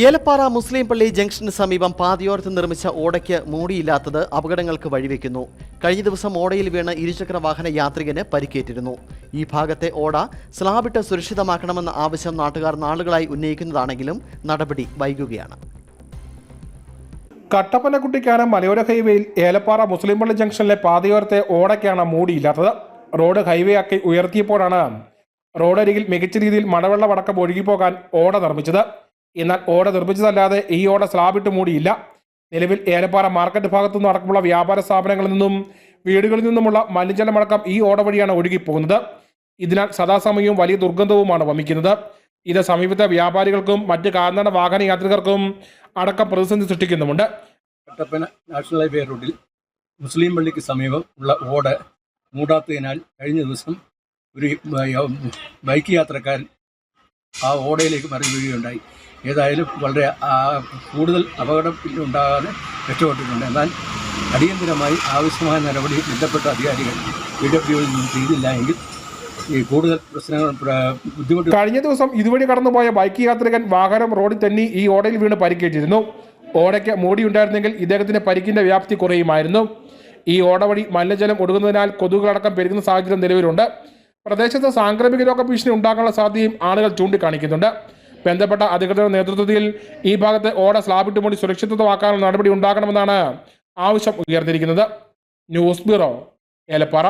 ഏലപ്പാറ മുസ്ലിം പള്ളി ജംഗ്ഷന് സമീപം പാതയോരത്ത് നിർമ്മിച്ച ഓടയ്ക്ക് മൂടിയില്ലാത്തത് അപകടങ്ങൾക്ക് വഴിവെക്കുന്നു. കഴിഞ്ഞ ദിവസം ഓടയിൽ വീണ ഇരുചക്ര വാഹന യാത്രികന് പരിക്കേറ്റിരുന്നു. ഈ ഭാഗത്തെ ഓട സ്ലാബിട്ട് സുരക്ഷിതമാക്കണമെന്ന ആവശ്യം നാട്ടുകാർ നാളുകളായി ഉന്നയിക്കുന്നതാണെങ്കിലും നടപടി വൈകുകയാണ്. കട്ടപ്പനക്കുട്ടിക്കാനം മലയോര ഹൈവേയിൽ ഏലപ്പാറ മുസ്ലിം പള്ളി ജംഗ്ഷനിലെ പാതയോരത്തെ ഓടയ്ക്കാണ് മൂടിയില്ലാത്തത്. റോഡ് ഹൈവേ ആക്കി ഉയർത്തിയപ്പോഴാണ് റോഡരികിൽ മികച്ച രീതിയിൽ മഴവെള്ളം അടക്കം ഒഴുകിപ്പോകാൻ ഓട നിർമ്മിച്ചത്. എന്നാൽ ഓട നിർമ്മിച്ചതല്ലാതെ ഈ ഓട സ്ലാബിട്ട് മൂടിയില്ല. നിലവിൽ ഏലപ്പാറ മാർക്കറ്റ് ഭാഗത്തു നിന്നും അടക്കമുള്ള വ്യാപാര സ്ഥാപനങ്ങളിൽ നിന്നും വീടുകളിൽ നിന്നുമുള്ള മലിനജലമടക്കം ഈ ഓട വഴിയാണ് ഒഴുകിപ്പോകുന്നത്. ഇതിനാൽ സദാസമയവും വലിയ ദുർഗന്ധവുമാണ് വമിക്കുന്നത്. ഇത് സമീപത്തെ വ്യാപാരികൾക്കും മറ്റ് കാൽനട വാഹന യാത്രികർക്കും അടക്കം പ്രതിസന്ധി സൃഷ്ടിക്കുന്നുമുണ്ട്. കട്ടപ്പന നാഷണൽ ഹൈവേ റോഡിൽ മുസ്ലിം പള്ളിക്ക് സമീപം ഉള്ള ഓട് മൂടാത്തതിനാൽ കഴിഞ്ഞ ദിവസം ഒരു ബൈക്ക് യാത്രക്കാരൻ ആ ഓടയിലേക്ക് മറിഞ്ഞു വീഴുകയുണ്ടായി ഏതായാലും വളരെ കൂടുതൽ അപകടം ഉണ്ടാകാതെ രക്ഷപ്പെട്ടിട്ടുണ്ട്. എന്നാൽ അടിയന്തരമായി ആവശ്യമായ നടപടി ബന്ധപ്പെട്ട അധികാരികൾ പി ഡബ്ല്യുവിൽ നിന്ന് ചെയ്തില്ല എങ്കിൽ ഈ കൂടുതൽ പ്രശ്നങ്ങൾ ബുദ്ധിമുട്ട് കഴിഞ്ഞ ദിവസം ഇതുവഴി കടന്നുപോയ ബൈക്ക് യാത്രികൻ വാഹനം റോഡിൽ തന്നെ ഈ ഓടയിൽ വീണ് പരിക്കേറ്റിരുന്നു ഓടയ്ക്ക് മൂടിയുണ്ടായിരുന്നെങ്കിൽ ഇദ്ദേഹത്തിന്റെ പരിക്കിന്റെ വ്യാപ്തി കുറയുമായിരുന്നു. ഈ ഓട വഴി മലിനജലം ഒടുകുന്നതിനാൽ കൊതുകുകളടക്കം പെരുകുന്ന സാഹചര്യം നിലവിലുണ്ട്. പ്രദേശത്ത് സാംക്രമിക രോഗ ഭീഷണി ഉണ്ടാകാനുള്ള സാധ്യതയും ആളുകൾ ചൂണ്ടിക്കാണിക്കുന്നുണ്ട്. ബന്ധപ്പെട്ട അധികൃതരുടെ നേതൃത്വത്തിൽ ഈ ഭാഗത്ത് ഓട സ്ലാബിട്ട് മൂടി സുരക്ഷിതമാക്കാനുള്ള നടപടി ഉണ്ടാകണമെന്നാണ് ആവശ്യം ഉയർന്നിരിക്കുന്നത്. News bureau Elappara.